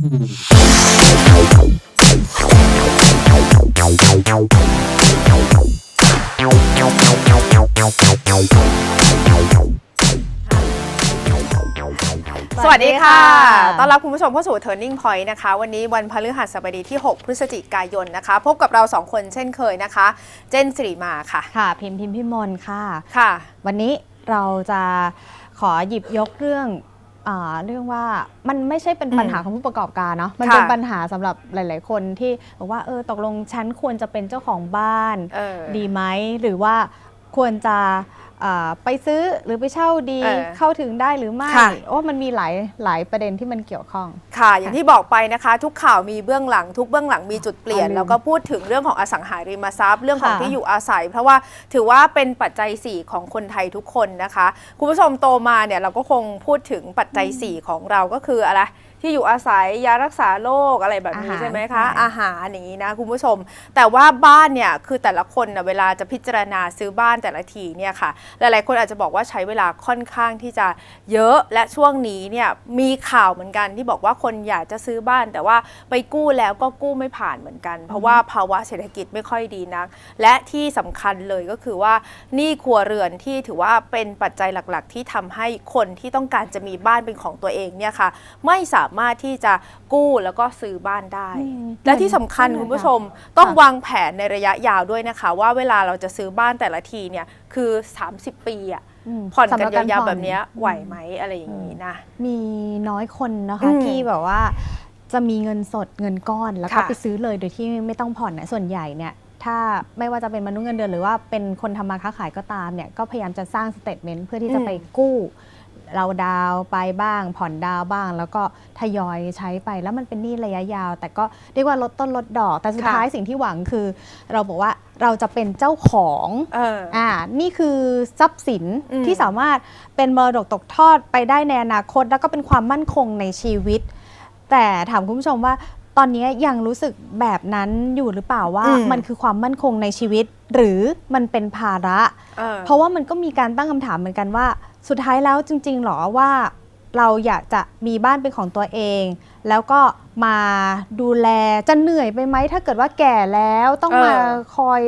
สวัสดีค่ะสวัสดีค่ะ ต้อนรับคุณผู้ชมเข้าสู่ Turning Point นะคะ วันนี้วันพฤหัสบดีที่ 6 พฤศจิกายนนะคะ พบกับเราสองคนเช่นเคยนะคะ เจนสิริมาค่ะ ค่ะ พิมพ์พิมพ์พิมลค่ะ ค่ะ วันนี้เราจะขอหยิบยกเรื่องอา เรื่องว่ามันไม่ใช่เป็นปัญหาอืมของผู้ประกอบการเนาะมันค่ะเป็นปัญหาสำหรับหลาย ๆ คนที่บอกว่าเออตกลงฉันควรจะเป็นเจ้าของบ้านเออดีไหมหรือว่าควรจะอ่า ไปซื้อหรือไปเช่าดีเออเข้าถึงได้หรือไม่ค่ะ โอ้มันมีหลายหลายประเด็นที่มันเกี่ยวข้อง ค่ะอย่างที่บอกไปนะคะ ทุกข่าวมีเบื้องหลัง ทุกเบื้องหลังมีจุดเปลี่ยนอ่าลืมแล้วก็พูดถึงเรื่องของอสังหาริมทรัพย์ เรื่องของค่ะที่อยู่อาศัย เพราะว่าถือว่าเป็นปัจจัย 4 ของคนไทยทุกคนนะคะ คุณผู้ชมโตมาเนี่ยเราก็คงพูดถึงปัจจัย 4 ของเราก็คืออะไร ที่อยู่อาศัยยารักษาโรคอะไรแบบนี้อาหารใช่ไหมคะใช่อาหารอย่างนี้นะคุณผู้ชม แต่ว่าบ้านเนี่ยคือแต่ละคนนะเวลาจะพิจารณาซื้อบ้านแต่ละทีเนี่ยค่ะ หลายๆคนอาจจะบอกว่าใช้เวลาค่อนข้างที่จะเยอะและช่วงนี้เนี่ยมีข่าวเหมือนกันที่บอกว่าคนอยากจะซื้อบ้าน แต่ว่าไปกู้แล้วก็กู้ไม่ผ่านเหมือนกัน เพราะว่าภาวะเศรษฐกิจไม่ค่อยดีนัก และที่สำคัญเลยก็คือว่าหนี้ครัวเรือนที่ถือว่าเป็นปัจจัยหลักๆ ที่ทำให้คนที่ต้องการจะมีบ้านเป็นของตัวเองเนี่ยค่ะไม่สามารถที่จะกู้แล้วก็ซื้อบ้านได้อืมและที่สำคัญเหมือนคุณผู้กันชมต้องค่ะวางแผนในระยะยาวด้วยนะคะ ว่าเวลาเราจะซื้อบ้านแต่ละทีเนี่ยคือ 30 ปีอะมผ่อนสำหกัรันกรยาวผ่ๆอนแบบเนี้ยไหวอืมไหมอะไรอย่างนี้นะ มีน้อยคนนะคะอืมที่แบบว่าจะมีเงินสดเงินก้อนแล้วก็ค่ะไปซื้อเลยโดยที่ไม่ต้องผ่อนนะส่วนใหญ่เนี่ยถ้าไม่ว่าจะเป็นมนุษย์เงินเดือนหรือว่าเป็นคนทำมาค้าขายก็ตามเนี่ยก็พยายามจะสร้างสเตทเมนต์เพื่อที่จะไปกู้ เราดาวน์ไปบ้าง ผ่อนดาวน์บ้าง แล้วก็ทยอยใช้ไปแล้วมันเป็นหนี้ระยะยาว แต่ก็เรียกว่าลดต้นลดดอก แต่สุดค่ะท้ายสิ่งที่หวังคือ เราบอกว่าเราจะเป็นเจ้าของเอออ่านี่คือทรัพย์สินอืม ที่สามารถเป็นมรดกตกทอดไปได้ในอนาคต แล้วก็เป็นความมั่นคงในชีวิต แต่ถามคุณผู้ชมว่าตอนนี้ยังรู้สึกแบบนั้นอยู่หรือเปล่าว่าอืม มันคือความมั่นคงในชีวิต หรือมันเป็นภาระ เออ เพราะว่ามันก็มีการตั้งคำถามเหมือนกันว่า สุดท้ายแล้วจริงๆหรอว่าเราอยากจะมีบ้านเป็นของตัวเอง แล้วก็มาดูแลจะเหนื่อยไปไหมถ้าเกิดว่าแก่แล้วต้องมาเออคอย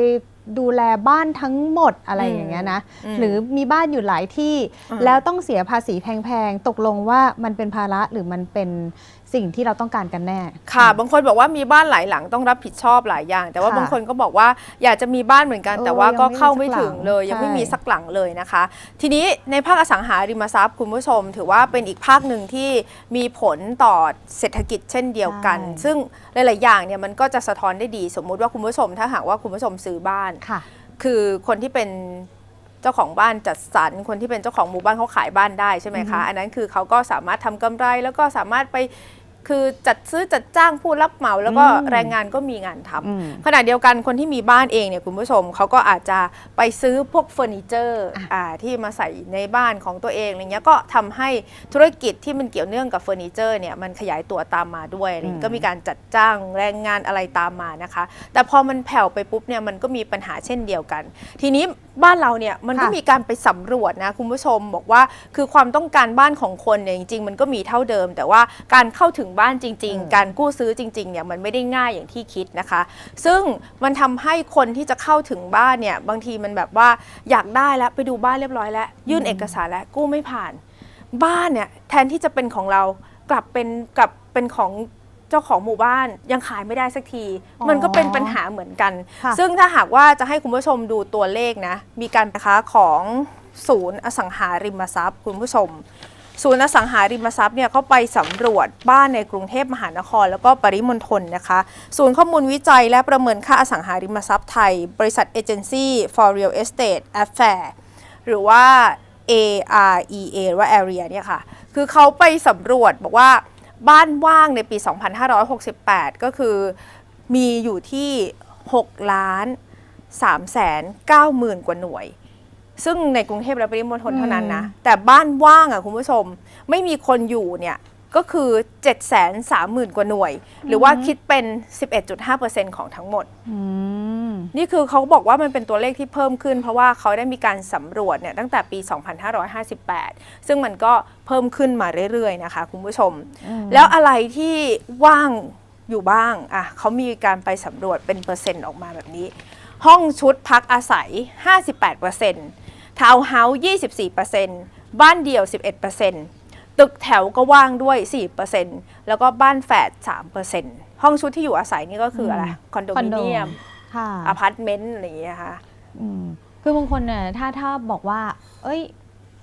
ดูแลบ้านทั้งหมดอะไรอืมอย่างเงี้ยนะอืมหรือมีบ้านอยู่หลายที่อืมแล้วต้องเสียภาษีแพงๆ ตกลงว่ามันเป็นภาระหรือมันเป็น สิ่งที่เราต้องการกันแน่ ค่ะ บางคนบอกว่ามีบ้านหลายหลังต้องรับผิดชอบหลายอย่าง แต่ว่าค่ะบางคนก็บอกว่าอยากจะมีบ้านเหมือนกัน เออแต่ว่าก็ยังไม่มีเข้าไม่สักหลังถึงเลย ยังไม่ใช่มีสักหลังเลยนะคะ ทีนี้ในภาคอสังหาริมทรัพย์คุณผู้ชม ถือว่าเป็นอีกภาคหนึ่งที่มีผลต่อเศรษฐกิจเช่นเดียวกันซึ่งหลาย ๆ อย่างเนี่ยมันก็จะสะท้อนได้ดีสมมุติว่าคุณผู้ชม ถ้าหากว่าคุณผู้ชมซื้อบ้าน ค่ะ คือคนที่เป็นเจ้าของบ้านจัดสรรคนที่เป็นเจ้าของหมู่บ้านเขาขายบ้านได้ใช่ไหมคะ อันนั้นคือเขาก็สามารถทำกำไรแล้วก็สามารถไป คือจัดซื้อจัดจ้างผู้รับเหมา แล้วก็อืมแรงงานก็มีงานทำอืมขณะเดียวกันคนที่มีบ้านเองเนี่ยคุณผู้ชมเขาก็อาจจะไปซื้อพวกเฟอร์นิเจอร์อะอ่าที่มาใส่ในบ้านของตัวเองอะไรเงี้ยก็ทำให้ธุรกิจที่มันเกี่ยวเนื่องกับเฟอร์นิเจอร์เนี่ยมันขยายตัวตามมาด้วยอะไรเงี้ยก็มีการจัดจ้างแรงงานอะไรตามมานะคะ แต่พอมันแผ่วไปปุ๊บเนี่ยมันก็มีปัญหาเช่นเดียวกัน ทีนี้บ้านเราเนี่ยมันก็ค่ะมีการไปสำรวจนะคุณผู้ชมบอกว่าคือความต้องการบ้านของคนเนี่ยจริง ๆ มันก็มีเท่าเดิม แต่ว่าการเข้าถึงบ้านจริง ๆ การกู้ซื้อจริงๆเนี่ยมันไม่ได้ง่ายอย่างที่คิดนะคะ ซึ่งมันทำให้คนที่จะเข้าถึงบ้านเนี่ยบางทีมันแบบว่าอยากได้แล้วไปดูบ้านเรียบร้อยแล้ว ยื่นเอกสารแล้วกู้ไม่ผ่าน บ้านเนี่ยแทนที่จะเป็นของเรากลับเป็นกลับเป็นของเจ้าของหมู่บ้านยังขายไม่ได้สักทีอ๋อมันก็เป็นปัญหาเหมือนกันค่ะซึ่งถ้าหากว่าจะให้คุณผู้ชมดูตัวเลขนะ มีการนะคะของศูนย์อสังหาริมทรัพย์ คุณผู้ชม ศูนย์อสังหาริมทรัพย์เนี่ยเขาไปสำรวจบ้านในกรุงเทพมหานคร แล้วก็ปริมณฑลนะคะ ศูนย์ข้อมูลวิจัยและประเมินค่าอสังหาริมทรัพย์ไทย บริษัท Agency for Real Estate Affair หรือว่า AREA หรือว่า Area เนี่ยค่ะ คือเขาไปสำรวจบอกว่า บ้านว่างในปี 2568 ก็คือมีอยู่ที่ 6 ล้าน3แสน9หมื่นกว่าหน่วย ซึ่งในกรุงเทพและปริมณฑลเท่านั้นนะ แต่บ้านว่างอะคุณผู้ชม ไม่มีคนอยู่เนี่ย ก็คือ 7 3 0 0 0 0 กว่าหน่วย หรือว่าคิดเป็น 11.5%ของทั้งหมดอืมนี่คือเขาบอกว่ามันเป็นตัวเลขที่เพิ่มขึ้น เพราะว่าเขาได้มีการสำรวจเนี่ยตั้งแต่ปี 2558 ซึ่งมันก็เพิ่มขึ้นมาเรื่อยๆนะคะคุณผู้ชม แล้วอะไรที่ว่างอยู่บ้างอะเขามีการไปสำรวจเป็นเปอร์เซ็นต์ออกมาแบบนี้ ห้องชุดพักอาศัย 58%ทาวน์เฮาส์24%บ้านเดี่ยว 11% ตึกแถวก็ว่างด้วย 4%แล้วก็บ้านแฝด3%ห้องชุดที่อยู่อาศัยนี่ก็คืออะไรคอนโดคอนมิโดเนียมค่ะอพาร์ตเมนต์อะไรอย่างเงี้ยค่ะอืมคือบางคนเนี่ยถ้าถ้าบอกว่า เอ้ย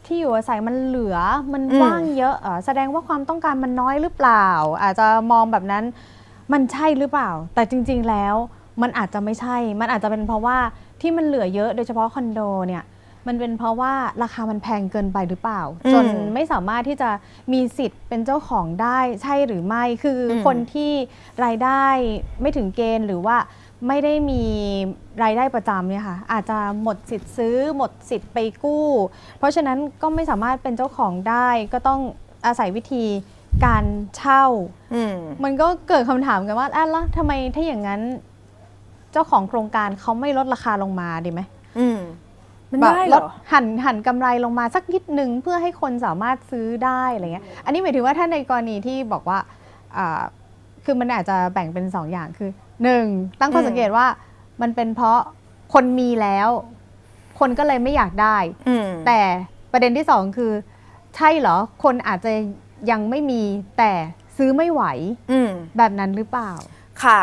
ที่อยู่อาศัยมันเหลือมันอืมว่างเยอะเออแสดงว่าความต้องการมันน้อยหรือเปล่า อาจจะมองแบบนั้นมันใช่หรือเปล่า แต่จริง ๆแล้วมันอาจจะไม่ใช่ มันอาจจะเป็นเพราะว่าที่มันเหลือเยอะโดยเฉพาะคอนโดเนี่ย มันเป็นเพราะว่าราคามันแพงเกินไปหรือเปล่าอืมจนไม่สามารถที่จะมีสิทธิ์เป็นเจ้าของได้ใช่หรือไม่ คืออมคนที่รายได้ไม่ถึงเกณฑ์หรือว่าไม่ได้มีรายได้ประจำเนี่ยค่ะอาจจะหมดสิทธิ์ซื้อหมดสิทธิ์ไปกู้ เพราะฉะนั้นก็ไม่สามารถเป็นเจ้าของได้ก็ต้องอาศัยวิธีการเช่าอืมมันก็เกิดคำถามกันว่าอะแล้วทำไมถ้าอย่างนั้น เจ้าของโครงการเขาไม่ลดราคาลงมาดีไหมอื มมันแบบได้เหลรดอหันหันกำไรลงมาสักนิดนึงเพื่อให้คนสามารถซื้อได้อะไรเงี้ย อันนี้หมายถึงว่าถ้าในกรณีที่บอกว่าอ่าคือมันอาจจะแบ่งเป็นสองอย่างคือหนึ่งตั้งข้ออืมสังเกตว่ามันเป็นเพราะคนมีแล้ว คนก็เลยไม่อยากได้ อืมแต่ประเด็นที่สองคือใช่เหรอ คนอาจจะยังไม่มีแต่ซื้อไม่ไหวอืม แบบนั้นหรือเปล่า ค่ะ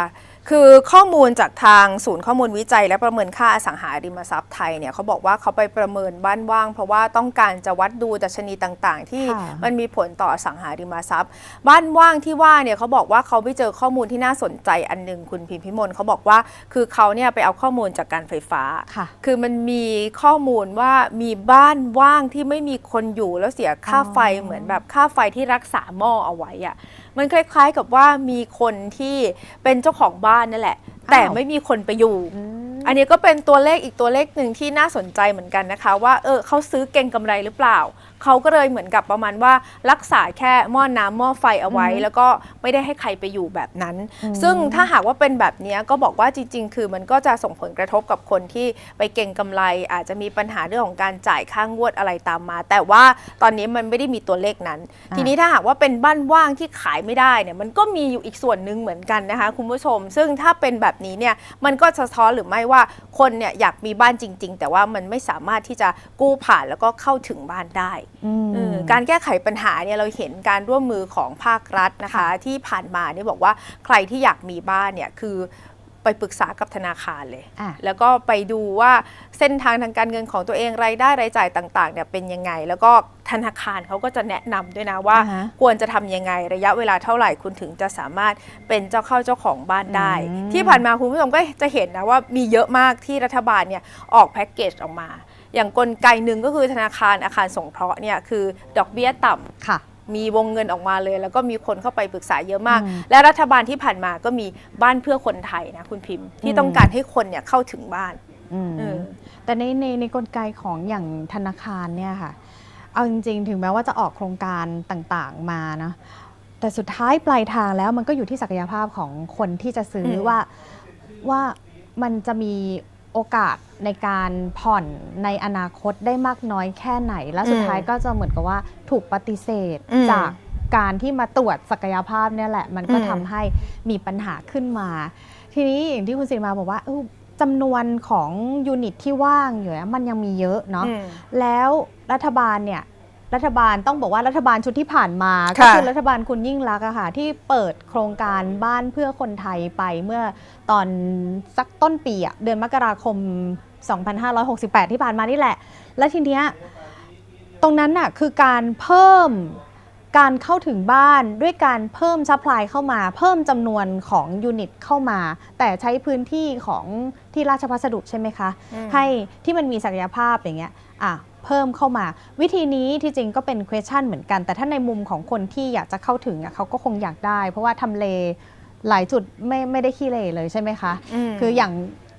คือข้อมูลจากทางศูนย์ข้อมูลวิจัย และประเมินค่าอสังหาริมทรัพย์ไทยเนี่ยเขาบอกว่าเขาไปประเมินบ้านว่าง เพราะว่าต้องการจะวัดดูดัชนีต่างๆ ที่ค่ะมันมีผลต่ออสังหาริมทรัพย์ บ้านว่างที่ว่าเนี่ยเขาบอกว่าเขาไปเจอข้อมูลที่น่าสนใจอันหนึ่งคุณพิมพิมลเขาบอกว่าคือเขาเนี่ยไปเอาข้อมูลจากการไฟฟ้าค่ะคือมันมีข้อมูลว่ามีบ้านว่างที่ไม่มีคนอยู่แล้วเสียค่าไฟอ๋อเหมือนแบบค่าไฟที่รักษาหม้อเอาไว้อะ มันคล้ายๆกับว่ามีคนที่เป็นเจ้าของบ้านนั่นแหละ แต่ไม่มีคนไปอยู่อืมอันนี้ก็เป็นตัวเลขอีกตัวเลขหนึ่งที่น่าสนใจเหมือนกันนะคะ ว่าเออเขาซื้อเก่งกำไรหรือเปล่าเขาก็เลยเหมือนกับประมาณว่ารักษาแค่หม้อน้ำหม้อไฟเอาไว้อือฮึแล้วก็ไม่ได้ให้ใครไปอยู่แบบนั้นอืมซึ่งถ้าหากว่าเป็นแบบเนี้ยก็บอกว่าจริง ๆ คือมันก็จะส่งผลกระทบกับคนที่ไปเก่งกำไร อาจจะมีปัญหาเรื่องของการจ่ายค่างวดอะไรตามมา แต่ว่าตอนนี้มันไม่ได้มีตัวเลขนั้นอ่าทีนี้ถ้าหากว่าเป็นบ้านว่างที่ขายไม่ได้เนี่ยมันก็มีอยู่อีกส่วนหนึ่งเหมือนกันนะคะคุณผู้ชม ซึ่งถ้าเป็นแบบนี้เนี่ยมันก็สะท้อนหรือไม่ว่าคนเนี่ยอยากมีบ้านจริง ๆ แต่ว่ามันไม่สามารถที่จะกู้ผ่านแล้วก็เข้าถึงบ้านได้อืมเออการแก้ไขปัญหาเนี่ยเราเห็นการร่วมมือของภาครัฐนะคะค่ะที่ผ่านมาเนี่ยบอกว่าใครที่อยากมีบ้านเนี่ยคือไปปรึกษากับธนาคารเลยอะแล้วก็ไปดูว่าเส้นทางทางการเงินของตัวเองรายได้รายจ่ายต่างๆเนี่ยเป็นยังไง แล้วก็ธนาคารเขาก็จะแนะนำด้วยนะว่าอ่าฮะควรจะทำยังไงระยะเวลาเท่าไหร่คุณถึงจะสามารถเป็นเจ้าเข้าเจ้าของบ้านได้อืมที่ผ่านมาคุณผู้ชมก็จะเห็นนะว่ามีเยอะมากที่รัฐบาลเนี่ยออกแพ็กเกจออกมา อย่างกลไกหนึ่งก็คือธนาคารอาคารสงเคราะห์เนี่ยคือดอกเบี้ยต่ำค่ะ มีวงเงินออกมาเลย แล้วก็มีคนเข้าไปปรึกษาเยอะมาก อืมและรัฐบาลที่ผ่านมาก็มีบ้านเพื่อคนไทยนะคุณพิมพ์ ที่อืม ต้องการให้คนเนี่ยเข้าถึงบ้าน อืมเออ แต่ในในในกลไกของอย่างธนาคารเนี่ยค่ะ เอาจริงๆ ถึงแม้ว่าจะออกโครงการต่างๆมานะแต่สุดท้ายปลายทางแล้วมันก็อยู่ที่ศักยภาพของคนที่จะซื้ออม ว่าว่ามันจะมีโอกาส ในการผ่อนในอนาคตได้มากน้อยแค่ไหน และสุดท้ายก็จะเหมือนกับว่าถูกปฏิเสธอืมจากการที่มาตรวจศักยภาพเนี่ยแหละ มันก็อืมทำให้มีปัญหาขึ้นมา ทีนี้อย่างที่คุณสิมาบอกว่าเอ้าจำนวนของยูนิตที่ว่างอยู่เนี่ยมันยังมีเยอะเนาะอืมแล้วรัฐบาลเนี่ยรัฐบาลต้องบอกว่ารัฐบาลชุดที่ผ่านมาค่ะก็คือรัฐบาลคุณยิ่งรักษณ์อะค่ะที่เปิดโครงการบ้านเพื่อคนไทยไปเมื่อตอนสักต้นปีอะเดือนมกราคม 2568 ที่ผ่านมานี่แหละ และทีเนี้ยตรงนั้นน่ะคือการเพิ่มการเข้าถึงบ้านด้วยการเพิ่มซัพพลายเข้ามา เพิ่มจำนวนของยูนิตเข้ามา แต่ใช้พื้นที่ของที่ราชพัสดุใช่ไหมคะอืมให้ที่มันมีศักยภาพอย่างเงี้ยอะเพิ่มเข้ามา วิธีนี้ที่จริงก็เป็น question เหมือนกัน แต่ถ้าในมุมของคนที่อยากจะเข้าถึงอะเขาก็คงอยากได้ เพราะว่าทำเลหลายจุดไม่ไม่ได้ขี้เลเลยใช่ไหมคะมคืออย่าง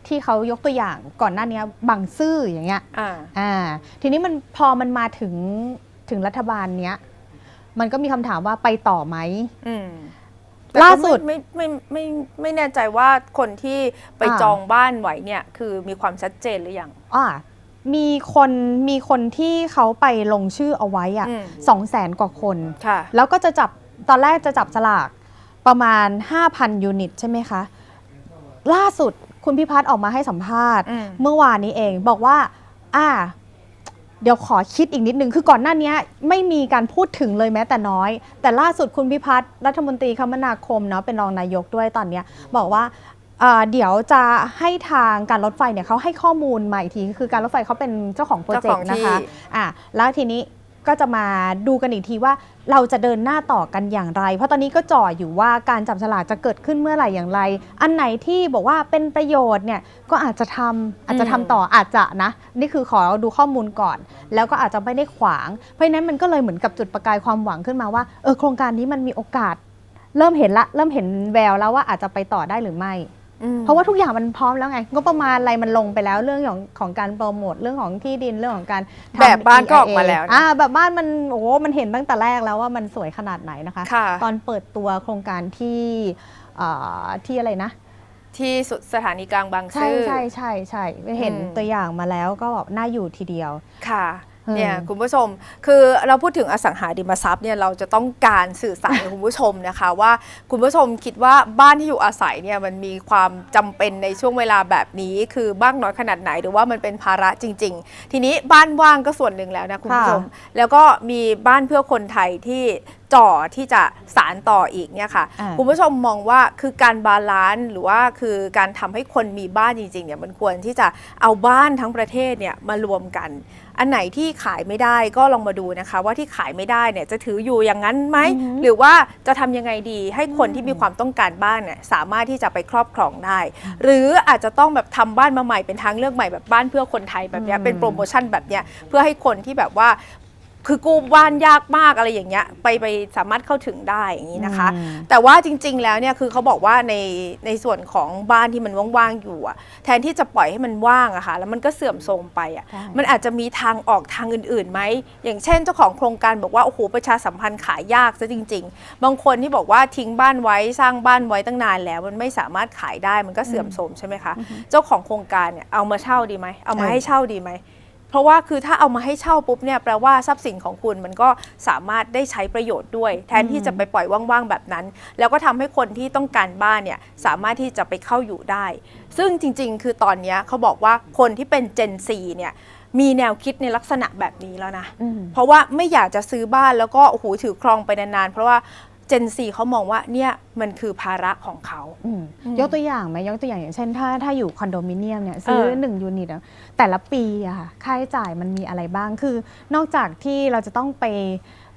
ที่เขายกตัวอย่างก่อนหน้านี้บางซื่ออย่างเงี้ยอ่าอ่าทีนี้มันพอมันมาถึงถึงรัฐบาลเนี้ย มันก็มีคำถามว่าไปต่อไหมอืมแต่ก็ล่าสุดไม่ไม่ไม่ไม่ไม่แน่ใจว่าคนที่ไปอ่าจองบ้านไว้เนี่ย คือมีความชัดเจนหรือยังอ่ามีคนมีคนที่เขาไปลงชื่อเอาไว้อะอืมสองแสนกว่าคนค่ะแล้วก็จะจับตอนแรกจะจับสลากประมาณ 5,000 ยูนิตใช่ไหมคะ ล่าสุด คุณพิพัฒน์ออกมาให้สัมภาษณ์ อืม เมื่อวานนี้เองบอกว่า อ่า เดี๋ยวขอคิดอีกนิดนึง คือก่อนหน้านี้ไม่มีการพูดถึงเลยแม้แต่น้อย แต่ล่าสุดคุณพิพัฒน์รัฐมนตรีคมนาคมเนาะเป็นรองนายกด้วยตอนเนี้ยบอกว่าอ่าเดี๋ยวจะให้ทางการรถไฟเนี่ยเขาให้ข้อมูลมาอีกที คือการรถไฟเขาเป็นเจ้าของโปรเจกต์นะคะ อะแล้วทีนี้ ก็จะมาดูกันอีกทีว่าเราจะเดินหน้าต่อกันอย่างไร เพราะตอนนี้ก็จ่ออยู่ว่าการจับฉลากจะเกิดขึ้นเมื่อไหร่อย่างไร อันไหนที่บอกว่าเป็นประโยชน์เนี่ยก็อาจจะทำอาจจะทำต่ออาจจะนะ นี่คือขอดูข้อมูลก่อน แล้วก็อาจจะไม่ได้ขวาง เพราะฉะนั้นมันก็เลยเหมือนกับจุดประกายความหวังขึ้นมาว่าเออโครงการนี้มันมีโอกาส เริ่มเห็นละเริ่มเห็นแววแล้วว่าอาจจะไปต่อได้หรือไม่อืม เพราะว่าทุกอย่างมันพร้อมแล้วไงงบประมาณอะไรมันลงไปแล้วเรื่องของของการโปรโมทเรื่องของที่ดินเรื่องของการทำแบบบ้านก็ออก EIA มาแล้วนะอ่าแบบบ้านมันโอ้โหมันเห็นตั้งแต่แรกแล้วว่ามันสวยขนาดไหนนะคะค่ะตอนเปิดตัวโครงการที่เอ่อที่อะไรนะ ที่สุดสถานีกลางบางใช่ซื่อใช่ใช่ใช่เห็นอืมตัวอย่างมาแล้วก็แบบน่าอยู่ทีเดียวค่ะ เออเนี่ยคุณผู้ชมคือเราพูดถึงอสังหาริมทรัพย์เนี่ยเราจะต้องการสื่อสารกับคุณผู้ชมนะคะว่าคุณผู้ชมคิดว่าบ้านที่อยู่อาศัยเนี่ยมันมีความจำเป็นในช่วงเวลาแบบนี้ คือบ้างน้อยขนาดไหนหรือว่ามันเป็นภาระจริง ๆ ทีนี้บ้านว่างก็ส่วนหนึ่งแล้วนะคุณผู้ชมแล้วก็มีบ้านเพื่อคนไทยที่ จ่อที่จะสารต่ออีกเนี่ยค่ะอ่าคุณผู้ชมมองว่าคือการบาลานซ์หรือว่าคือการทำให้คนมีบ้านจริงๆเนี่ยมันควรที่จะเอาบ้านทั้งประเทศเนี่ยมารวมกัน อันไหนที่ขายไม่ได้ก็ลองมาดูนะคะ ว่าที่ขายไม่ได้เนี่ยจะถืออยู่อย่างนั้นไหมอือหือหรือว่าจะทำยังไงดีให้คนที่มีความต้องการบ้านเนี่ยสามารถที่จะไปครอบครองได้ หรืออาจจะต้องแบบทำบ้านมาใหม่เป็นทางเลือกใหม่แบบบ้านเพื่อคนไทยแบบเนี้ยอืมเป็นโปรโมชั่นแบบเนี้ยเพื่อให้คนที่แบบว่า คือกู้บ้านยากมากอะไรอย่างเงี้ยไปไปสามารถเข้าถึงได้อย่างนี้นะคะอืมแต่ว่าจริง ๆ แล้วเนี่ยคือเขาบอกว่าในในส่วนของบ้านที่มันว่างๆอยู่อะแทนที่จะปล่อยให้มันว่างอะค่ะแล้วมันก็เสื่อมโทรมไปอะใช่มันอาจจะมีทางออกทางอื่นๆไหมอย่างเช่นเจ้าของโครงการบอกว่าโอ้โหประชาสัมพันธ์ขายยากซะจริง ๆ บางคนที่บอกว่าทิ้งบ้านไว้สร้างบ้านไว้ตั้งนานแล้ว มันไม่สามารถขายได้มันก็เสื่อมโทรมใช่ไหมคะเจ้าของโครงการเนี่ยเอามาเช่าดีไหมเอามาเออให้เช่าดีไหม เพราะว่าคือถ้าเอามาให้เช่าปุ๊บเนี่ยแปลว่าทรัพย์สินของคุณมันก็สามารถได้ใช้ประโยชน์ด้วย แทนที่จะไปปล่อยว่างๆแบบนั้น แล้วก็ทำให้คนที่ต้องการบ้านเนี่ยสามารถที่จะไปเข้าอยู่ได้ ซึ่งจริง ๆ คือตอนเนี้ยเขาบอกว่าคนที่เป็น Gen Z เนี่ยมีแนวคิดในลักษณะแบบนี้แล้วนะอืมเพราะว่าไม่อยากจะซื้อบ้านแล้วก็โอ้โหถือครองไปนานๆ เพราะว่า Gen Z เขามองว่าเนี่ยมันคือภาระของเขา อืมอืม ยกตัวอย่างไหมยกตัวอย่างอย่างเช่น ถ้าถ้าอยู่คอนโดมิเนียมเนี่ยซื้อเออ หนึ่งยูนิตอะแต่ละปีอะค่ะค่าใช้จ่ายมันมีอะไรบ้างคือนอกจากที่เราจะต้องไป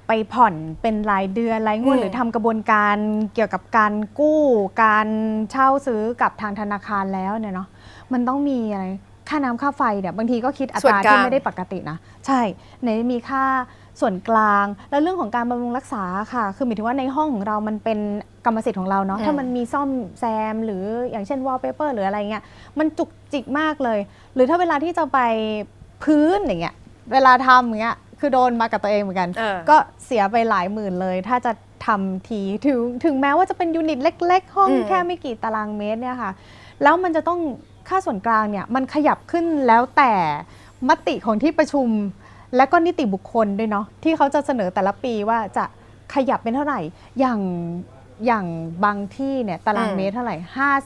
ไปผ่อนเป็นรายเดือนรายงวดอืมหรือทำกระบวนการเกี่ยวกับการกู้ การเช่าซื้อกับทางธนาคารแล้วเนี่ยเนาะมันต้องมีอะไรค่าน้ำค่าไฟเนี่ยบางทีก็คิดอัตราที่ไม่ได้ปกตินะ ใช่ไหนมีค่า ส่วนกลาง แล้วเรื่องของการบำรุงรักษาค่ะ คือหมายถึงว่าในห้องของเรามันเป็นกรรมสิทธิ์ของเราเนาะอืมถ้ามันมีซ่อมแซม หรืออย่างเช่นวอลเปเปอร์หรืออะไรเงี้ย มันจุกจิกมากเลย หรือถ้าเวลาที่จะไปพื้นอย่างเงี้ย เวลาทำอย่างเงี้ย คือโดนมากับตัวเองเหมือนกันเออก็เสียไปหลายหมื่นเลย ถ้าจะทำทีถึงถึงแม้ว่าจะเป็นยูนิตเล็ก ๆ ห้องอืมแค่ไม่กี่ตารางเมตรเนี่ยค่ะ แล้วมันจะต้องค่าส่วนกลางเนี่ยมันขยับขึ้นแล้วแต่มติของที่ประชุม และก็นิติบุคคลด้วยเนาะที่เขาจะเสนอแต่ละปีว่าจะขยับเป็นเท่าไหร่ อย่างอย่างบางที่เนี่ยตารางอืมเมตรเท่าไหร่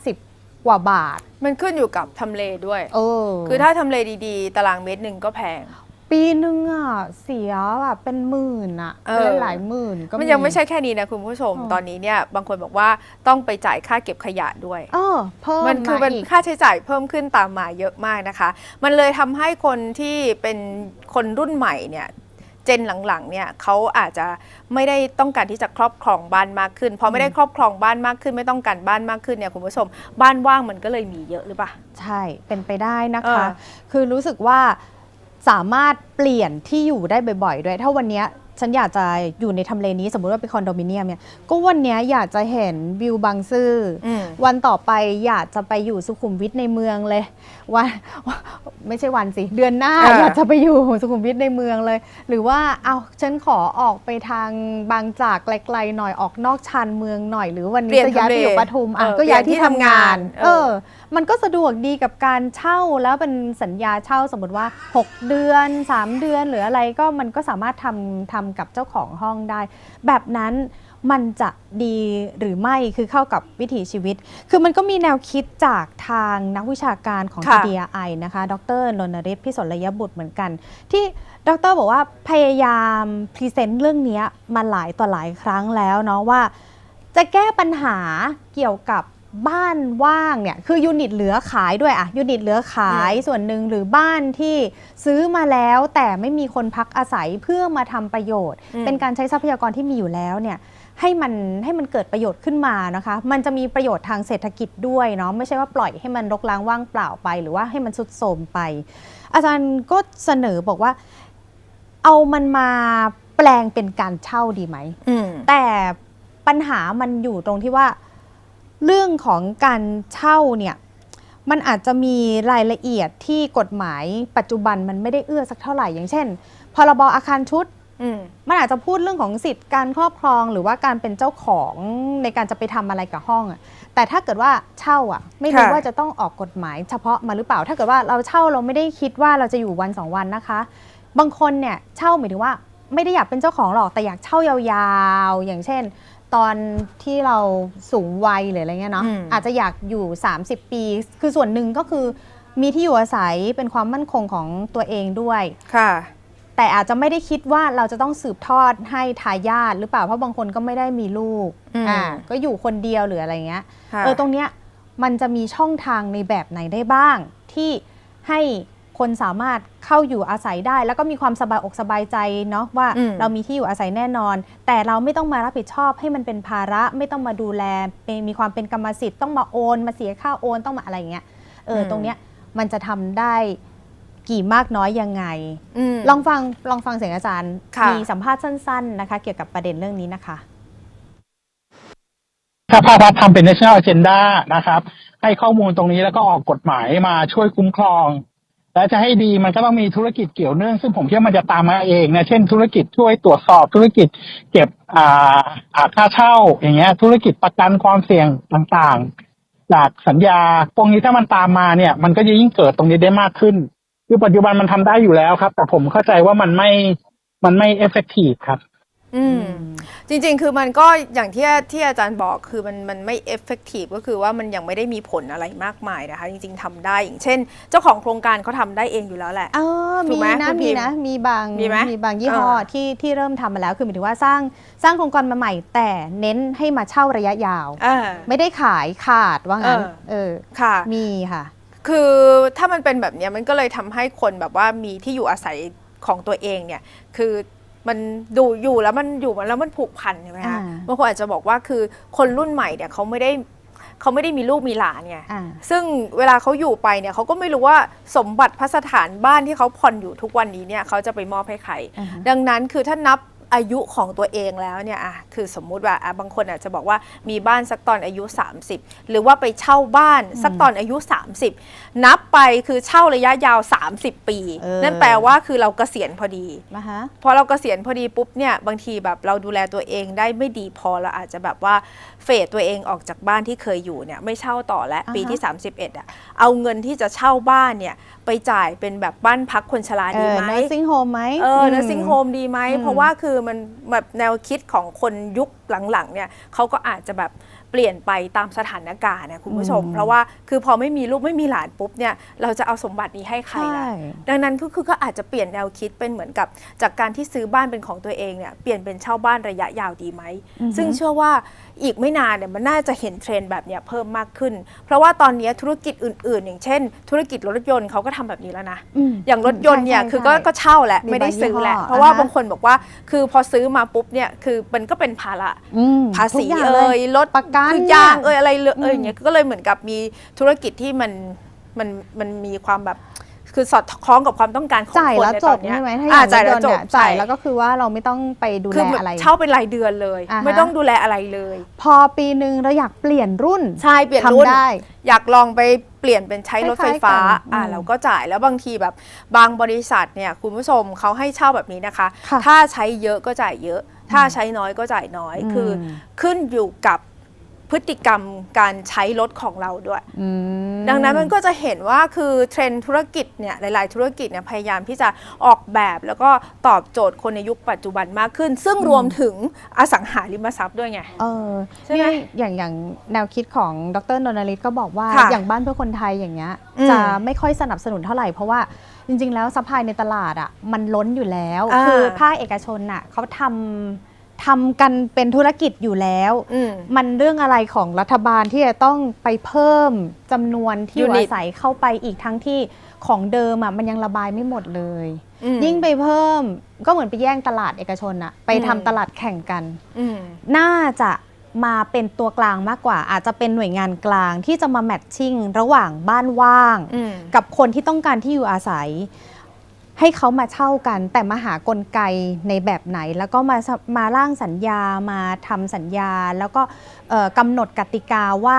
50 กว่าบาท มันขึ้นอยู่กับทำเลด้วย เออ คือถ้าทำเลดีๆ ตารางเมตรหนึ่งก็แพง ปีนึงอะเสียแบบเป็นหมื่นอะเออ เป็นหลายหมื่นก็มันยังไม่ใช่แค่นี้นะคุณผู้ชมอ๋อตอนนี้เนี่ยบางคนบอกว่าต้องไปจ่ายค่าเก็บขยะด้วย เออเพิ่มมันคือมันมาอีก ค่าใช้จ่ายเพิ่มขึ้นตามมาเยอะมากนะคะ มันเลยทำให้คนที่เป็นคนรุ่นใหม่เนี่ยเจนหลังๆเนี่ยเขาอาจจะไม่ได้ต้องการที่จะครอบครองบ้านมากขึ้นพอไม่ได้ครอบครองบ้านมากขึ้น ไม่ต้องการบ้านมากขึ้นเนี่ยคุณผู้ชม บ้านว่างมันก็เลยมีเยอะหรือเปล่า ใช่ เป็นไปได้นะเอคะอคือรู้สึกว่า สามารถเปลี่ยนที่อยู่ได้บ่อยๆ ด้วย ถ้าวันเนี้ยฉันอยากจะอยู่ในทำเลนี้สมมุติว่าเป็นคอนโดมิเนียมเนี่ย ก็วันเนี้ยอยากจะเห็นวิวบางซื่ออมวันต่อไปอยากจะไปอยู่สุขุมวิทในเมืองเลย วันไม่ใช่วันสิ เดือนหน้าอ่าอยากจะไปอยู่สุขุมวิทในเมืองเลย หรือว่าเอาฉันขอออกไปทางบางจากไกลๆหน่อยออกนอกชานเมืองหน่อย หรือวันเปลี่นี้ยนจะย้ายไปอยู่ทำเลปทุมอะเออก็ย้ายที่เปลี่ยนที่ทำงานทำงาน เอเอออมันก็สะดวกดีกับการเช่าแล้วเป็นสัญญาเช่าสมมติว่า 6 เดือน 3 เดือน หรืออะไรก็มันก็สามารถทำทำกับเจ้าของห้องได้ แบบนั้นมันจะดีหรือไม่คือเข้ากับวิถีชีวิต คือมันก็มีแนวคิดจากทางนักวิชาการของค่ะ TDI นะคะ ดรนนฤทธิ์พิสนระยบุตรเหมือนกัน ที่ดรบอกว่าพยายามพรีเซนต์เรื่องเนี้ยมาหลายต่อหลายครั้งแล้วเนาะว่า จะแก้ปัญหาเกี่ยวกับ บ้านว่างเนี่ยคือยูนิตเหลือขายด้วยอะยูนิตเหลือขายส่วนหนึ่งหรือบ้านที่ซื้อมาแล้วแต่ไม่มีคนพักอาศัยเพื่อมาทำประโยชน์อืมเป็นการใช้ทรัพยากรที่มีอยู่แล้วเนี่ยให้มันให้มันเกิดประโยชน์ขึ้นมานะคะ มันจะมีประโยชน์ทางเศรษฐกิจด้วยเนาะไม่ใช่ว่าปล่อยให้มันรกร้างว่างเปล่าไป หรือว่าให้มันสุดโทรมไป อาจารย์ก็เสนอบอกว่า เอามันมาแปลงเป็นการเช่าดีไหมอืมแต่ปัญหามันอยู่ตรงที่ว่า เรื่องของการเช่าเนี่ยมันอาจจะมีรายละเอียดที่กฎหมายปัจจุบันมันไม่ได้เอื้อสักเท่าไหร่อย่างเช่นพรบอาคารชุดอืมมันอาจจะพูดเรื่องของสิทธิ์การครอบครองหรือว่าการเป็นเจ้าของในการจะไปทำอะไรกับห้องอะแต่ถ้าเกิดว่าเช่าอะ ไม่รู้ค่ะว่าจะต้องออกกฎหมายเฉพาะมาหรือเปล่า ถ้าเกิดว่าเราเช่าเราไม่ได้คิดว่าเราจะอยู่วันสองวันนะคะ บางคนเนี่ยเช่าหมายถึงว่าไม่ได้อยากเป็นเจ้าของหรอกแต่อยากเช่ายาวๆ อย่างเช่น ตอนที่เราสูงวัยหรืออะไรเงี้ยเนาะอืม อาจจะอยากอยู่ 30 ปี คือส่วนหนึ่งก็คือมีที่อยู่อาศัยเป็นความมั่นคงของตัวเองด้วย ค่ะ แต่อาจจะไม่ได้คิดว่าเราจะต้องสืบทอดให้ทายาทหรือเปล่าเพราะบางคนก็ไม่ได้มีลูกอืมอ่าก็อยู่คนเดียวหรืออะไรเงี้ย ค่ะ เออตรงเนี้ยมันจะมีช่องทางในแบบไหนได้บ้าง ที่ให้ คนสามารถเข้าอยู่อาศัยได้ แล้วก็มีความสบายอกสบายใจเนาะว่าอืมเรามีที่อยู่อาศัยแน่นอน แต่เราไม่ต้องมารับผิดชอบให้มันเป็นภาระไม่ต้องมาดูแลเป็นมีความเป็นกรรมสิทธิ์ต้องมาโอน มาเสียค่าโอนต้องมาอะไรเงี้ยเอออมตรงเนี้ยมันจะทำได้กี่มากน้อยยังไงอืมลองฟังลองฟังเสียงอาจารย์ค่ะมีสัมภาษณ์สั้น ๆ นะคะ เกี่ยวกับประเด็นเรื่องนี้นะคะ ถ้าภาครัฐทำเป็น national agenda นะครับ ให้ข้อมูลตรงนี้แล้วก็ออกกฎหมายมาช่วยคุ้มครอง และจะให้ดีมันก็ต้องมีธุรกิจเกี่ยวเนื่อง ซึ่งผมเชื่อมันจะตามมาเองนะเช่น ธุรกิจช่วยตรวจสอบธุรกิจเก็บอ่าอ่าค่าเช่า อย่างเงี้ย ธุรกิจประกันความเสี่ยงต่างๆ จากสัญญาพวกนี้ถ้ามันตามมาเนี่ย มันก็จะยิ่งเกิดตรงนี้ได้มากขึ้นคือปัจจุบันมันทำได้อยู่แล้วครับ แต่ผมเข้าใจว่ามันไม่มันไม่ effective ครับ อืมจริงๆ คือมันก็อย่างที่ที่อาจารย์บอกคือมันมันไม่เอฟเฟกตีฟก็คือว่ามันยังไม่ได้มีผลอะไรมากมายนะคะ จริงๆทำได้อย่างเช่น เจ้าของโครงการเขาทำได้เองอยู่แล้วแหละเออถูมีกไหมนะคุณพิมีมพ์นะมีบางมีไหมบางยี่ห้อเออที่ที่เริ่มทำมาแล้วคือหมายถึงว่าสร้างสร้างโครงการมาใหม่ แต่เน้นให้มาเช่าระยะยาวอ่าไม่ได้ขายขาดว่างั้นเออเออค่ะมีค่ะ คือถ้ามันเป็นแบบเนี้ยมันก็เลยทำให้คนแบบว่ามีที่อยู่อาศัยของตัวเองเนี่ยคือ มันดูอยู่แล้วมันอยู่แล้วมันผูกพันใช่ไหมคะอ่าบางคนอาจจะบอกว่าคือคนรุ่นใหม่เนี่ยเขาไม่ได้เขาไม่ได้มีลูกมีหลานไงอ่าซึ่งเวลาเขาอยู่ไปเนี่ยเขาก็ไม่รู้ว่าสมบัติพัสถานบ้านที่เขาผ่อนอยู่ทุกวันนี้เนี่ยเขาจะไปมอบให้ใครอ่าฮะดังนั้นคือถ้านับ อายุของตัวเองแล้วเนี่ยอะคือสมมุติว่าอะบางคนอาจจะบอกว่ามีบ้านสักตอนอายุ 30 หรือว่าไปเช่าบ้านสักตอนอายุ 30 นับไปคือเช่าระยะยาว 30 ปี เออ นั่นแปลว่าคือเราเกษียณพอดี มาฮะ พอเราเกษียณพอดีปุ๊บเนี่ยบางทีแบบเราดูแลตัวเองได้ไม่ดีพอเราอาจจะแบบว่าเฟดตัวเองออกจากบ้านที่เคยอยู่เนี่ยไม่เช่าต่อแล้วอ่าฮะ ปีที่ 31อะเอาเงินที่จะเช่าบ้านเนี่ยไปจ่ายเป็นแบบบ้านพักคนชราเอดีอไหม nursing home ไหมเออ ม nursing home ดีไหม อืมเพราะว่าคือมันแบบแนวคิดของคนยุคหลังๆเนี่ยเขาก็อาจจะแบบเปลี่ยนไปตามสถานการณ์นะคุณผู้ชมอืมเพราะว่าคือพอไม่มีลูกไม่มีหลานปุ๊บเนี่ยเราจะเอาสมบัตินี้ให้ใครใช่ล่ะดังนั้นก็คือก็อาจจะเปลี่ยนแนวคิดเป็นเหมือนกับ จากการที่ซื้อบ้านเป็นของตัวเองเนี่ยเปลี่ยนเป็นเช่าบ้านระยะยาวดีไหมอือฮึซึ่งเชื่อว่าอีกไม่นานเนี่ยมันน่าจะเห็นเทรนด์แบบเนี้ยเพิ่มมากขึ้น เพราะว่าตอนนี้ธุรกิจอื่น ๆ อย่างเช่น ธุรกิจรถยนต์เขาก็ทำแบบนี้แล้วนะอืมอย่างรถยนต์เนี่ยใช่คือก็ใช่ก็เช่าแหละมีไม่ได้ซื้อแหละบางยี่ห้อเพราะว่าอ่าฮะบางคนบอกว่าคือพอซื้อมาปุ๊บเนี่ยคือมันก็เป็นภาระอืมภาษีทุกอย่างเอ่เลยรถประกันคือยางเนี่ยเอ่ยอะไรเลยเอ่ยอืมอย่างเงี้ยก็เลยเหมือนกับมีธุรกิจที่มันมันมันมีความแบบคือสอดคล้องกับความต้องการของจ่ายคนแล้วในจตอบนเนี้ยใช่ไหมถ้าออ่าย่างจ่ายรแล้ถวยจนบต์เนี่ยจ่ายใช่แล้วก็คือว่าเราไม่ต้องไปดูคือแลเหมือนอะไร เช่าเป็นรายเดือนเลย อ่าฮะ ไม่ต้องดูแลอะไรเลยพอปีหนึ่งเราอยากเปลี่ยนรุ่นใช่เปลี่ยนรุ่น ทำได้ อยากลองไปเปลี่ยนเป็นใช้รถไฟฟ้า คล้ายๆกันอ่าอืมเราก็จ่ายแล้วบางทีแบบบางบริษัทเนี่ยคุณผู้ชมเขาให้เช่าแบบนี้นะคะ ค่ะถ้าใช้เยอะก็จ่ายเยอะ ถ้าใช้น้อยก็จ่ายน้อย อืม คือขึ้นอยู่กับ พฤติกรรมการใช้รถของเราด้วยอืมดังนั้นมันก็จะเห็นว่าคือเทรนด์ธุรกิจเนี่ยหลาย ๆ ธุรกิจเนี่ยพยายามที่จะออกแบบแล้วก็ตอบโจทย์คนในยุคปัจจุบันมากขึ้น ซึ่งรวมถึงอสังหาริมทรัพย์ด้วยไง เออใช่ไหมเนี่ยอย่างอย่างแนวคิดของดรนนลิตก็บอกว่าค่ะอย่างบ้านเพื่อคนไทยอย่างเงี้ยอืมจะไม่ค่อยสนับสนุนเท่าไหร่ เพราะว่าจริง ๆ แล้วซัพพลายในตลาดอะมันล้นอยู่แล้ว อ่าคือภาคเอกชนอะเขาทำ ทำกันเป็นธุรกิจอยู่แล้ว อืม มันเรื่องอะไรของรัฐบาลที่จะต้องไปเพิ่มจำนวนที่อยู่ Unit อาศัยเข้าไปอีกทั้งที่ของเดิมอะมันยังระบายไม่หมดเลย อืม ยิ่งไปเพิ่มก็เหมือนไปแย่งตลาดเอกชนอะไปอืมทำตลาดแข่งกัน อืม น่าจะมาเป็นตัวกลางมากกว่า อาจจะเป็นหน่วยงานกลางที่จะมาแมทชิ่งระหว่างบ้านว่าง อืม กับคนที่ต้องการที่อยู่อาศัย ให้เขามาเช่ากัน แต่มาหากลไกในแบบไหน แล้วก็มามาร่างสัญญามาทำสัญญา แล้วก็กำหนดกติกาว่า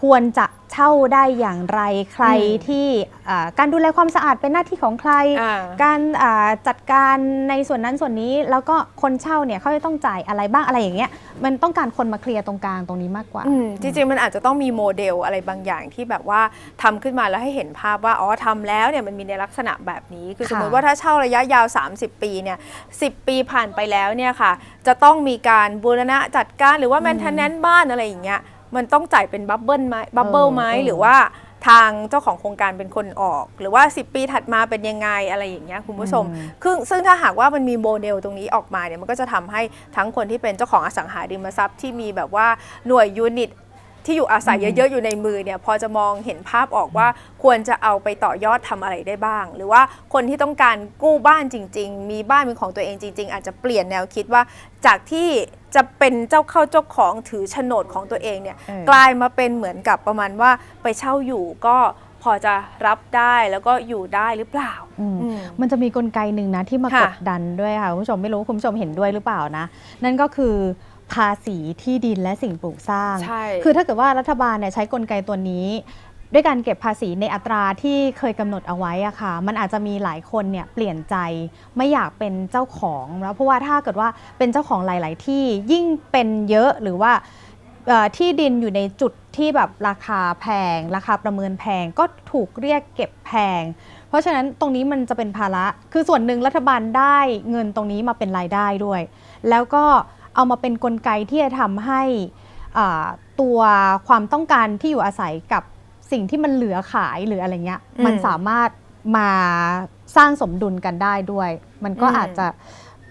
ควรจะเช่าได้อย่างไรใครอืมที่อ่าการดูแลความสะอาดเป็นหน้าที่ของใครอ่าการอ่าจัดการในส่วนนั้นส่วนนี้แล้วก็คนเช่าเนี่ยเขาจะต้องจ่ายอะไรบ้างอะไรอย่างเงี้ยมันต้องการคนมาเคลียร์ตรงกลางตรงนี้มากกว่าอืมจริงๆมันอาจจะต้องมีโมเดลอะไรบางอย่างที่แบบว่าทำขึ้นมาแล้วให้เห็นภาพว่าอ๋อทำแล้วเนี่ยมันมีในลักษณะแบบนี้ คือค่ะสมมติว่าถ้าเช่าระยะยาว 30 ปีเนี่ย10ปีผ่านไปแล้วเนี่ยค่ะ จะต้องมีการบูรณะจัดการหรือว่าแมนเทนแนนบ้านอะไรอย่างเงี้ย มันต้องจ่ายเป็นบับเบิลไหมบับเบิลไหมเออ หรือว่าทางเจ้าของโครงการเป็นคนออก หรือว่า 10 ปีถัดมาเป็นยังไงอะไรอย่างเงี้ยคุณผู้ชมคือซึ่งถ้าหากว่ามันมีโมเดลตรงนี้ออกมาเนี่ยมันก็จะทำให้ทั้งคนที่เป็นเจ้าของอสังหาริมทรัพย์ที่มีแบบว่าหน่วยยูนิต ที่อยู่อาศัยเยอะๆอยู่ในมือเนี่ยพอจะมองเห็นภาพออกว่าควรจะเอาไปต่อยอดทำอะไรได้บ้าง หรือว่าคนที่ต้องการกู้บ้านจริง ๆ มีบ้านเป็นของตัวเองจริง ๆ อาจจะเปลี่ยนแนวคิดว่า จากที่จะเป็นเจ้าเข้าเจ้าของถือโฉนดของตัวเองเนี่ยเออ กลายมาเป็นเหมือนกับประมาณว่าไปเช่าอยู่ก็พอจะรับได้แล้วก็อยู่ได้หรือเปล่าอืม อืม มันจะมีกลไกหนึ่งนะที่มาค่ะ กดดันด้วยค่ะคุณผู้ชมไม่รู้คุณผู้ชมเห็นด้วยหรือเปล่านะ นั่นก็คือ ภาษีที่ดินและสิ่งปลูกสร้างใช่คือถ้าเกิดว่ารัฐบาลเนี่ยใช้กลไกตัวนี้ด้วยการเก็บภาษีในอัตราที่เคยกำหนดเอาไว้อะค่ะ มันอาจจะมีหลายคนเนี่ยเปลี่ยนใจไม่อยากเป็นเจ้าของแล้วเพราะว่าถ้าเกิดว่าเป็นเจ้าของหลาย ๆ ที่ยิ่งเป็นเยอะหรือว่าเอ่อที่ดินอยู่ในจุดที่แบบราคาแพง ราคาประเมินแพงก็ถูกเรียกเก็บแพง เพราะฉะนั้นตรงนี้มันจะเป็นภาระคือส่วนหนึ่งรัฐบาลได้เงินตรงนี้มาเป็นรายได้ด้วย แล้วก็ เอามาเป็นนกลไกที่จะทำให้อ่าตัวความต้องการที่อยู่อาศัยกับสิ่งที่มันเหลือขายหรืออะไรเงี้ยอืมมันสามารถมาสร้างสมดุลกันได้ด้วย มันก็อืมอาจจะ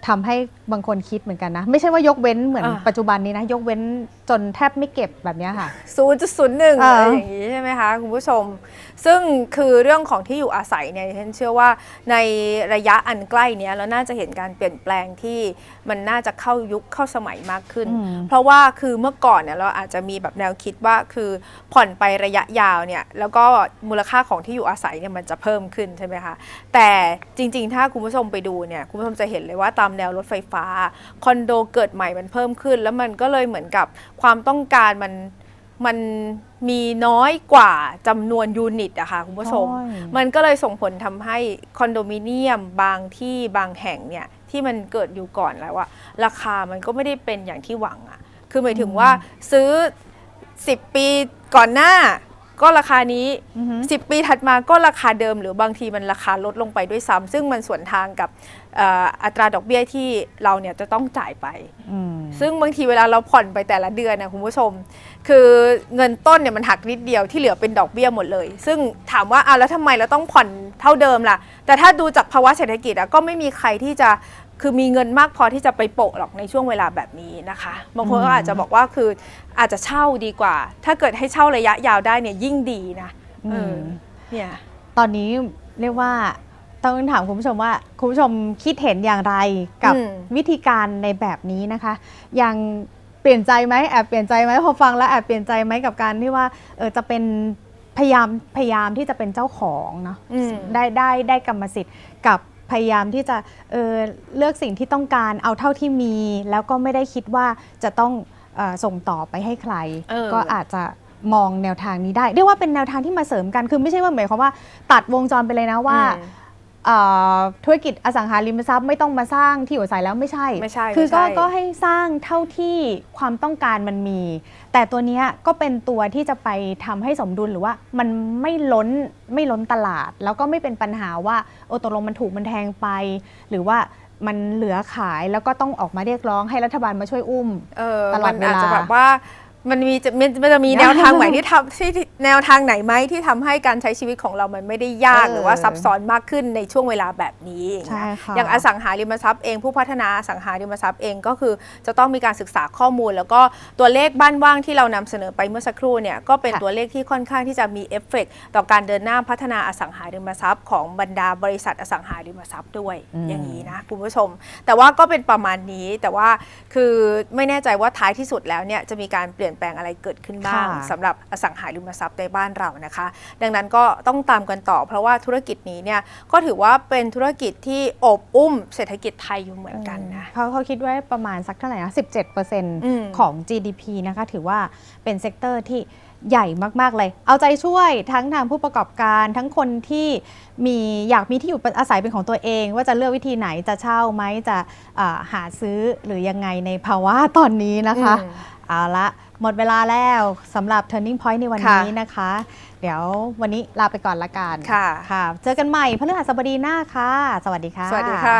ทำให้ บางคนคิดเหมือนกันนะ ไม่ใช่ว่ายกเว้นเหมือนอ่า ปัจจุบันนี้นะ ยกเว้นจนแทบไม่เก็บแบบเนี้ยค่ะศูนย์จุดศูนย์หนึ่งเออออะไรอย่างนี้ใช่ไหมคะคุณผู้ชม ซึ่งคือเรื่องของที่อยู่อาศัยเนี่ยฉันเชื่อว่าในระยะอันใกล้เนี้ยเราน่าจะเห็นการเปลี่ยนแปลงที่มันน่าจะเข้ายุคเข้าสมัยมากขึ้น อืม เพราะว่าคือเมื่อก่อนเนี่ยเราอาจจะมีแบบแนวคิดว่าคือผ่อนไประยะยาวเนี่ยแล้วก็มูลค่าของที่อยู่อาศัยเนี่ยมันจะเพิ่มขึ้นใช่ไหมคะแต่จริงๆ ถ้าคุณผู้ชมไปดูเนี่ยคุณผู้ชมจะเห็นเลยว่าตามแนวรถไฟฟ้าคอนโดเกิดใหม่มันเพิ่มขึ้น แล้วมันก็เลยเหมือนกับความต้องการมันมันมีน้อยกว่าจำนวนยูนิตอะค่ะคุณผู้ชมโอ้ยมันก็เลยส่งผลทำให้คอนโดมิเนียมบางที่บางแห่งเนี่ยที่มันเกิดอยู่ก่อนแล้วอะราคามันก็ไม่ได้เป็นอย่างที่หวังอะคือหมายถึงว่าซื้อ 10 ปีก่อนหน้า ก็ราคานี้ อือฮึ 10 ปีถัดมาก็ราคาเดิม หรือบางทีมันราคาลดลงไปด้วยซ้ำซึ่งมันสวนทางกับเอ่ออัตราดอกเบี้ยที่เราเนี่ยจะต้องจ่ายไป อืม ซึ่งบางทีเวลาเราผ่อนไปแต่ละเดือนนะคุณผู้ชม คือเงินต้นเนี่ยมันหักนิดเดียวที่เหลือเป็นดอกเบี้ยหมดเลย ซึ่งถามว่าอะแล้วทำไมเราต้องผ่อนเท่าเดิมล่ะ แต่ถ้าดูจากภาวะเศรษฐกิจอะก็ไม่มีใครที่จะ คือมีเงินมากพอที่จะไปโปะหรอกในช่วงเวลาแบบนี้นะคะ บางคนก็อาจจะบอกว่าคืออาจจะเช่าดีกว่า ถ้าเกิดให้เช่าระยะยาวได้เนี่ยยิ่งดีนะเอออมเนี่ยตอนนี้เรียกว่าต้องถามคุณผู้ชมว่าคุณผู้ชมคิดเห็นอย่างไรกับอืมวิธีการในแบบนี้นะคะยังเปลี่ยนใจไหมแอบเปลี่ยนใจไหมพอฟังแล้วแอบเปลี่ยนใจไหมกับการที่ว่าเออจะเป็นพยายามพยายามที่จะเป็นเจ้าของเนาะอืมได้ได้ได้กรรมสิทธิ์กับ พยายามที่จะเออเลือกสิ่งที่ต้องการเอาเท่าที่มี แล้วก็ไม่ได้คิดว่าจะต้องเออส่งต่อไปให้ใครเออก็อาจจะมองแนวทางนี้ได้เรียกว่าเป็นแนวทางที่มาเสริมกันคือไม่ใช่ว่าหมายความว่าตัดวงจรไปเลยนะว่าอืมเอ่อ ธุรกิจอสังหาริมทรัพย์ไม่ต้องมาสร้างที่อยู่อาศัยแล้วไม่ใช่ ไม่ใช่คือก็ไม่ใช่ก็ให้สร้างเท่าที่ความต้องการมันมี แต่ตัวเนี้ยก็เป็นตัวที่จะไปทำให้สมดุลหรือว่ามันไม่ล้นไม่ล้นตลาด แล้วก็ไม่เป็นปัญหาว่าโอตกลงมันถูกมันแพงไป หรือว่ามันเหลือขายแล้วก็ต้องออกมาเรียกร้องให้รัฐบาลมาช่วยอุ้มเออตลอดมันอาจจะเวลาแบบว่า มันมีจะมันมันจะมีแนวทางใหม่ที่ทำที่ที่แนวทางไหนไหมที่ทำให้การใช้ชีวิตของเรามันไม่ได้ยาก เออหรือว่าซับซ้อนมากขึ้นในช่วงเวลาแบบนี้อย่างใช่เงี้ยค่ะ อย่างอสังหาริมทรัพย์เองผู้พัฒนาอสังหาริมทรัพย์เองก็คือจะต้องมีการศึกษาข้อมูล แล้วก็ตัวเลขบ้านว่างที่เรานำเสนอไปเมื่อสักครู่เนี่ยก็เป็นค่ะ ตัวเลขที่ค่อนข้างที่จะมีเอฟเฟกต์ต่อการเดินหน้าพัฒนาอสังหาริมทรัพย์ของบรรดาบริษัทอสังหาริมทรัพย์ด้วยอืมอย่างนี้นะคุณผู้ชม แต่ว่าก็เป็นประมาณนี้แต่ว่าคือไม่แน่ใจว่าท้ายที่สุดแล้วเนี่ยจะมีการเปลี่ยนแปลงอะไรเกิดขึ้นบ้างค่ะสำหรับอสังหาริมทรัพย์ในบ้านเรานะคะ ดังนั้นก็ต้องตามกันต่อ เพราะว่าธุรกิจนี้เนี่ยก็ถือว่าเป็นธุรกิจที่โอบอุ้มเศรษฐกิจไทยอยู่เหมือนกันนะเขาเขาคิดไว้ประมาณสักเท่าไหร่นะอืม17%ของ GDP นะคะถือว่าเป็นเซกเตอร์ที่ใหญ่มาก ๆ เลย เอาใจช่วยทั้งทางผู้ประกอบการ ทั้งคนที่มีอยากมีที่อยู่อาศัยเป็นของตัวเอง ว่าจะเลือกวิธีไหนจะเช่าไหมจะอ่าหาซื้อหรือยังไงในภาวะตอนนี้นะคะอืมเอาละหมดเวลาแล้วสำหรับ Turning Point ในวันค่ะนี้นะคะ เดี๋ยววันนี้ลาไปก่อนละกันค่ะค่ะ เจอกันใหม่พฤหัสบดีหน้าค่ะ สวัสดีค่ะ สวัสดีค่ะ